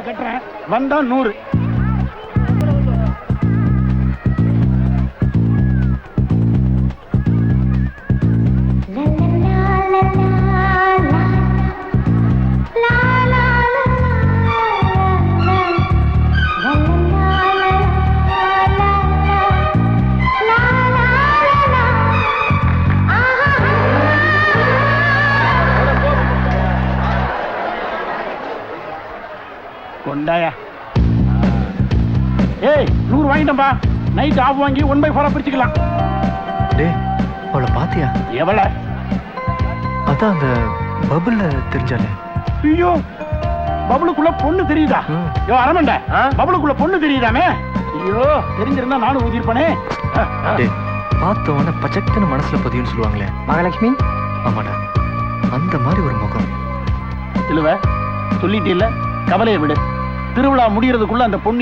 கட்டுறேன். வந்தா நூறு. கொண்டாயா? ஏய் நூறு வாங்கிட்டம்பா நைட் ஆஃப் வாங்கி ஒன் பை ஃபோரா பிரிச்சுக்கலாம். டேய் அவளை பாத்தியா? எவ்வளோ அதான் அந்த பபுள்ல தெரிஞ்சாலே ஐயோ பபுளுக்குள்ள பொண்ணு தெரியுதா? ம். யோ அரமண்ட பபுளுக்குள்ள பொண்ணு தெரியுதாமே? ஐயோ தெரிஞ்சிருந்தா நானும் ஊதிருப்பனே டேய் பார்த்த உடனே பச்சக்குன்னு மனசுல பதியும்னு சொல்லுவாங்களே. மகாலட்சுமி? ஆமாடா அந்த மாதிரி ஒரு முகம். இல்லவ சொல்லிட்டே இல்ல கவலையை விடு. திருவிழா முடியறதுக்குள்ள அந்த பொண்ணு